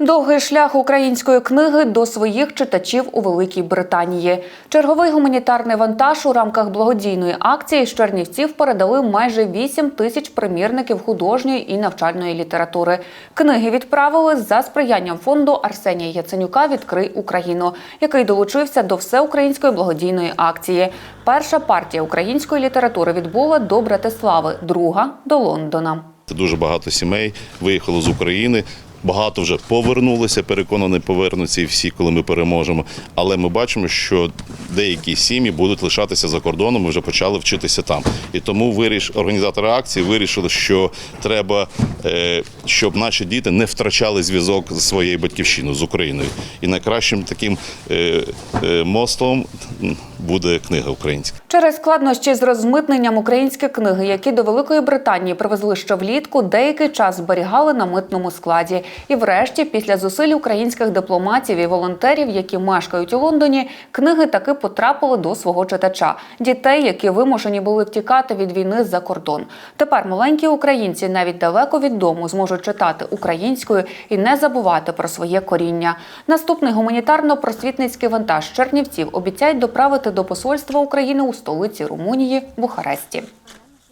Довгий шлях української книги до своїх читачів у Великій Британії. Черговий гуманітарний вантаж у рамках благодійної акції з Чернівців передали майже 8 тисяч примірників художньої і навчальної літератури. Книги відправили за сприянням фонду Арсенія Яценюка Відкрий Україну, який долучився до всеукраїнської благодійної акції. Перша партія української літератури відбула до Братислави, друга до Лондона. Дуже багато сімей виїхало з України. Багато вже повернулися, переконані, повернуться і всі, коли ми переможемо. Але ми бачимо, що деякі сім'ї будуть лишатися за кордоном. Ми вже почали вчитися там. І тому виріш організатори акції вирішили, що треба, е, щоб наші діти не втрачали зв'язок з своєю батьківщиною з Україною. І найкращим таким е, е, мостом буде книга українська. Через складнощі з розмитненням українські книги, які до Великої Британії привезли ще влітку, деякий час зберігали на митному складі. І врешті, після зусиль українських дипломатів і волонтерів, які мешкають у Лондоні, книги таки потрапили до свого читача дітей, які вимушені були втікати від війни за кордон. Тепер маленькі українці навіть далеко від дому зможуть читати українською і не забувати про своє коріння. Наступний гуманітарно-просвітницький вантаж Чернівців обіцяють доправити до посольства України у столиці Румунії Бухаресті.